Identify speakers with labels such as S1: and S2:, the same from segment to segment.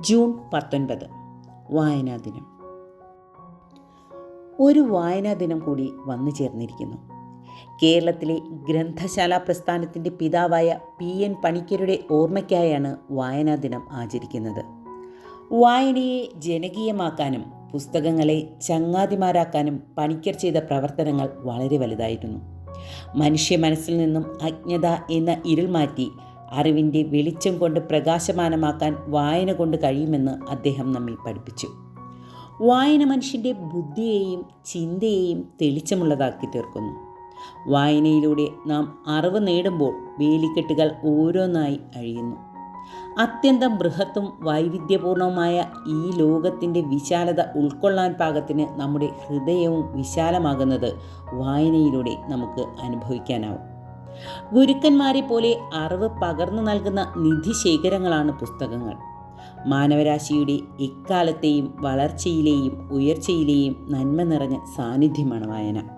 S1: June പത്തൊൻപത് വായനാ ദിനം. ഒരു വായനാ ദിനം കൂടി വന്നു ചേർന്നിരിക്കുന്നു. കേരളത്തിലെ ഗ്രന്ഥശാല പ്രസ്ഥാനത്തിന്റെ പിതാവായ പി. എൻ. പണിക്കരുടെ ഓർമ്മയ്ക്കായാണ് വായനാ ദിനം ആചരിക്കുന്നത്. വായനയെ ജനകീയമാക്കാനും പുസ്തകങ്ങളെ ചങ്ങാതിമാരാക്കാനും പണിക്കർ ചെയ്ത പ്രവർത്തനങ്ങൾ വളരെ വലുതായിരുന്നു. മനുഷ്യ മനസ്സിൽ നിന്നും അജ്ഞത എന്ന ഇരുൾ മാറ്റി അറിവിന്റെ വെളിച്ചം കൊണ്ട് പ്രകാശമാനമാക്കാൻ വായന കൊണ്ട് കഴിയുമെന്ന് അദ്ദേഹം നമ്മെ പഠിപ്പിച്ചു. വായന മനുഷ്യന്റെ ബുദ്ധിയെയും ചിന്തയെയും തെളിച്ചമുള്ളതാക്കി തീർക്കുന്നു. വായനയിലൂടെ നാം അറിവ് നേടുമ്പോൾ വേലിക്കെട്ടുകൾ ഓരോന്നായി അഴിയുന്നു. അത്യന്തം ബൃഹത്തും വൈവിധ്യപൂർണവുമായ ഈ ലോകത്തിന്റെ വിശാലത ഉൾക്കൊള്ളാൻ പാകത്തിന് നമ്മുടെ ഹൃദയവും വിശാലമാകുന്നത് വായനയിലൂടെ നമുക്ക് അനുഭവിക്കാനാവും. ഗുരുക്കന്മാരെ പോലെ അറിവ് പകർന്നു നൽകുന്ന നിധിശേഖരങ്ങളാണ് പുസ്തകങ്ങൾ. മാനവരാശിയുടെ ഇക്കാലത്തെയും വളർച്ചയിലെയും ഉയർച്ചയിലെയും നന്മ നിറഞ്ഞ സാന്നിധ്യമാണ് വായന.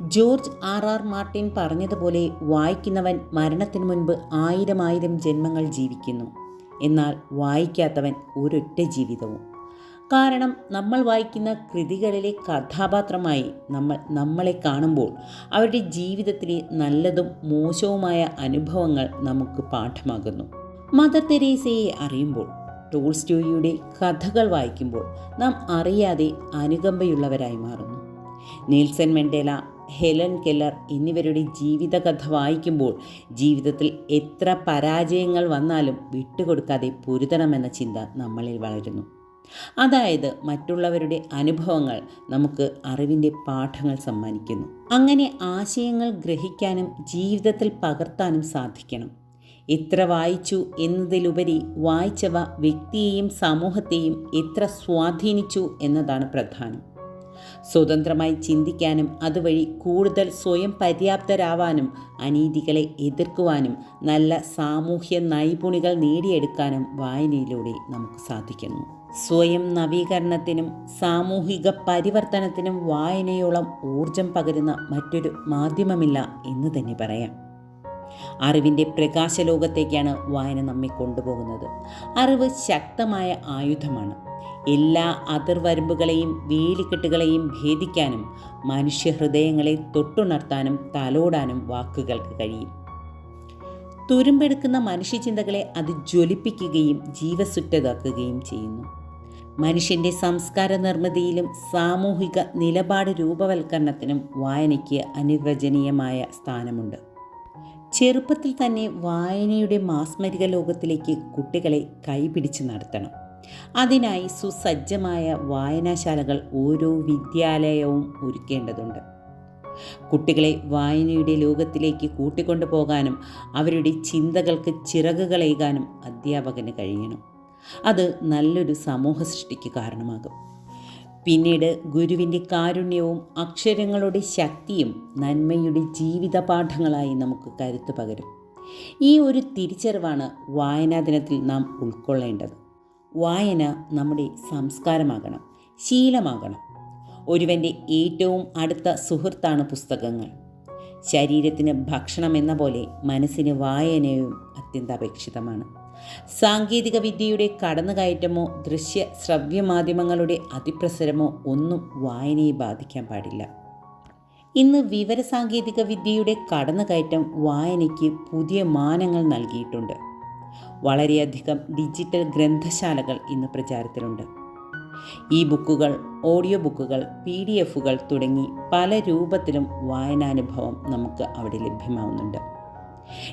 S1: ജോർജ് ആർ ആർ മാർട്ടിൻ പറഞ്ഞതുപോലെ വായിക്കുന്നവൻ മരണത്തിന് മുൻപ് ആയിരം ആയിരം ജന്മങ്ങൾ ജീവിക്കുന്നു. എന്നാൽ വായിക്കാത്തവൻ ഒരൊറ്റ ജീവിതവും. കാരണം നമ്മൾ വായിക്കുന്ന കൃതികളിലെ കഥാപാത്രമായി നമ്മൾ നമ്മളെ കാണുമ്പോൾ അവരുടെ ജീവിതത്തിലെ നല്ലതും മോശവുമായ അനുഭവങ്ങൾ നമുക്ക് പാഠമാകുന്നു. മദർ തെരേസയെ അറിയുമ്പോൾ ടോൾസ്റ്റോയിയുടെ കഥകൾ വായിക്കുമ്പോൾ നാം അറിയാതെ അനുകമ്പയുള്ളവരായി മാറുന്നു. നീൽസൺ മെൻഡേല ഹെലൻ കെല്ലർ എന്നിവരുടെ ജീവിതകഥ വായിക്കുമ്പോൾ ജീവിതത്തിൽ എത്ര പരാജയങ്ങൾ വന്നാലും വിട്ടുകൊടുക്കാതെ പൊരുതണമെന്ന ചിന്ത നമ്മളിൽ വളരുന്നു. അതായത് മറ്റുള്ളവരുടെ അനുഭവങ്ങൾ നമുക്ക് അറിവിന്റെ പാഠങ്ങൾ സമ്മാനിക്കുന്നു. അങ്ങനെ ആശയങ്ങൾ ഗ്രഹിക്കാനും ജീവിതത്തിൽ പകർത്താനും സാധിക്കണം. എത്ര വായിച്ചു എന്നതിലുപരി വായിച്ചവ വ്യക്തിയെയും സമൂഹത്തെയും എത്ര സ്വാധീനിച്ചു എന്നതാണ് പ്രധാനം. സ്വതന്ത്രമായി ചിന്തിക്കാനും അതുവഴി കൂടുതൽ സ്വയം പര്യാപ്തരാവാനും അനീതികളെ എതിർക്കുവാനും നല്ല സാമൂഹ്യ നൈപുണികൾ നേടിയെടുക്കാനും വായനയിലൂടെ നമുക്ക് സാധിക്കുന്നു. സ്വയം നവീകരണത്തിനും സാമൂഹിക പരിവർത്തനത്തിനും വായനയോളം ഊർജം പകരുന്ന മറ്റൊരു മാധ്യമമില്ല എന്ന് തന്നെ പറയാം. അറിവിന്റെ പ്രകാശലോകത്തേക്കാണ് വായന നമ്മെ കൊണ്ടുപോകുന്നത്. അറിവ് ശക്തമായ ആയുധമാണ്. എല്ലാ അതിർവരമ്പുകളെയും വേലിക്കെട്ടുകളെയും ഭേദിക്കാനും മനുഷ്യഹൃദയങ്ങളെ തൊട്ടുണർത്താനും തലോടാനും വാക്കുകൾക്ക് കഴിയും. തുരുമ്പെടുക്കുന്ന മനുഷ്യചിന്തകളെ അത് ജ്വലിപ്പിക്കുകയും ജീവസുറ്റതാക്കുകയും ചെയ്യുന്നു. മനുഷ്യന്റെ സംസ്കാര നിർമ്മിതിയിലും സാമൂഹിക നിലപാട് രൂപവൽക്കരണത്തിനും വായനയ്ക്ക് അനിർവചനീയമായ സ്ഥാനമുണ്ട്. ചെറുപ്പത്തിൽ തന്നെ വായനയുടെ മാസ്മരിക ലോകത്തിലേക്ക് കുട്ടികളെ കൈപിടിച്ച് നടത്തണം. അതിനായി സുസജ്ജമായ വായനാശാലകൾ ഓരോ വിദ്യാലയവും ഒരുക്കേണ്ടതുണ്ട്. കുട്ടികളെ വായനയുടെ ലോകത്തിലേക്ക് കൂട്ടിക്കൊണ്ടു പോകാനും അവരുടെ ചിന്തകൾക്ക് ചിറകുകളേകാനും അധ്യാപകന് കഴിയണം. അത് നല്ലൊരു സമൂഹ സൃഷ്ടിക്ക് കാരണമാകും. പിന്നീട് ഗുരുവിന്റെ കാരുണ്യവും അക്ഷരങ്ങളുടെ ശക്തിയും നന്മയുടെ ജീവിത പാഠങ്ങളായി നമുക്ക് കരുത്തു പകരും. ഈ ഒരു തിരിച്ചറിവാണ് വായനാ ദിനത്തിൽ നാം ഉൾക്കൊള്ളേണ്ടത്. വായന നമ്മുടെ സംസ്കാരമാകണം ശീലമാകണം. ഒരുവന്റെ ഏറ്റവും അടുത്ത സുഹൃത്താണ് പുസ്തകങ്ങൾ. ശരീരത്തിന് ഭക്ഷണം എന്ന പോലെ മനസ്സിന് വായനയും അത്യന്താപേക്ഷിതമാണ്. സാങ്കേതിക വിദ്യയുടെ കടന്നുകയറ്റമോ ദൃശ്യ ശ്രവ്യ മാധ്യമങ്ങളുടെ അതിപ്രസരമോ ഒന്നും വായനയെ ബാധിക്കാൻ പാടില്ല. ഇന്ന് വിവരസാങ്കേതിക വിദ്യയുടെ കടന്നുകയറ്റം വായനയ്ക്ക് പുതിയ മാനങ്ങൾ നൽകിയിട്ടുണ്ട്. വളരെയധികം ഡിജിറ്റൽ ഗ്രന്ഥശാലകൾ ഇന്ന് പ്രചാരത്തിലുണ്ട്. ഈ ബുക്കുകൾ ഓഡിയോ ബുക്കുകൾ പി ഡി എഫുകൾ തുടങ്ങി പല രൂപത്തിലും വായനാനുഭവം നമുക്ക് അവിടെ ലഭ്യമാവുന്നുണ്ട്.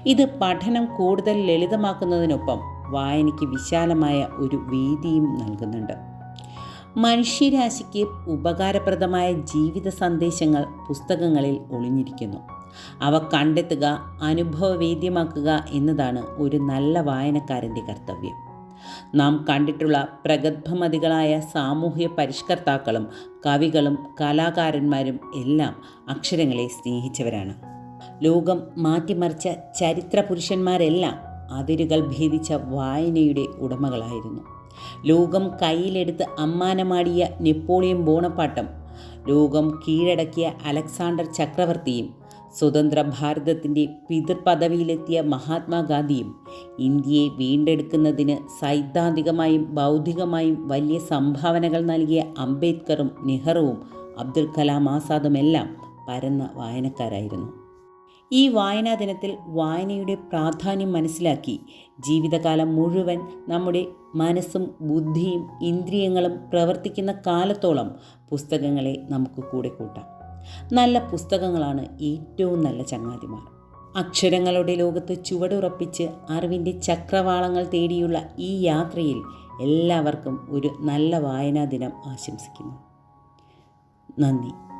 S1: ഇത് പഠനം കൂടുതൽ ലളിതമാക്കുന്നതിനൊപ്പം വായനയ്ക്ക് വിശാലമായ ഒരു വേദിയും നൽകുന്നുണ്ട്. മനുഷ്യരാശിക്ക് ഉപകാരപ്രദമായ ജീവിത സന്ദേശങ്ങൾ പുസ്തകങ്ങളിൽ ഒളിഞ്ഞിരിക്കുന്നു. അവ കണ്ടെത്തുക അനുഭവവേദ്യമാക്കുക എന്നതാണ് ഒരു നല്ല വായനക്കാരന്റെ കർത്തവ്യം. നാം കണ്ടിട്ടുള്ള പ്രഗത്ഭമതികളായ സാമൂഹ്യ പരിഷ്കർത്താക്കളും കവികളും കലാകാരന്മാരും എല്ലാം അക്ഷരങ്ങളെ സ്നേഹിച്ചവരാണ്. ലോകം മാറ്റിമറിച്ച ചരിത്ര പുരുഷന്മാരെല്ലാം അതിരുകൾ ഭേദിച്ച വായനയുടെ ഉടമകളായിരുന്നു. ലോകം കയ്യിലെടുത്ത് അമ്മാനമാടിയ നെപ്പോളിയൻ ബോണപ്പാട്ടം ലോകം കീഴടക്കിയ അലക്സാണ്ടർ ചക്രവർത്തിയും സ്വതന്ത്ര ഭാരതത്തിന്റെ പിതൃപദവിയിലെത്തിയ മഹാത്മാഗാന്ധിയും ഇന്ത്യയെ വീണ്ടെടുക്കുന്നതിന് സൈദ്ധാന്തികമായും ബൗദ്ധികമായും വലിയ സംഭാവനകൾ നൽകിയ അംബേദ്കറും നെഹ്റുവും അബ്ദുൽ കലാം ആസാദുമെല്ലാം പരന്ന വായനക്കാരായിരുന്നു. ഈ വായനാ ദിനത്തിൽ വായനയുടെ പ്രാധാന്യം മനസ്സിലാക്കി. ജീവിതകാലം മുഴുവൻ നമ്മുടെ മനസ്സും ബുദ്ധിയും ഇന്ദ്രിയങ്ങളും പ്രവർത്തിക്കുന്ന കാലത്തോളം പുസ്തകങ്ങളെ നമുക്ക് കൂടെ കൂട്ടാം. നല്ല പുസ്തകങ്ങളാണ് ഏറ്റവും നല്ല ചങ്ങാതിമാർ. അക്ഷരങ്ങളുടെ ലോകത്ത് ചുവടുറപ്പിച്ച് അറിവിന്റെ ചക്രവാളങ്ങൾ തേടിയുള്ള ഈ യാത്രയിൽ എല്ലാവർക്കും ഒരു നല്ല വായനാ ദിനം ആശംസിക്കുന്നു. നന്ദി.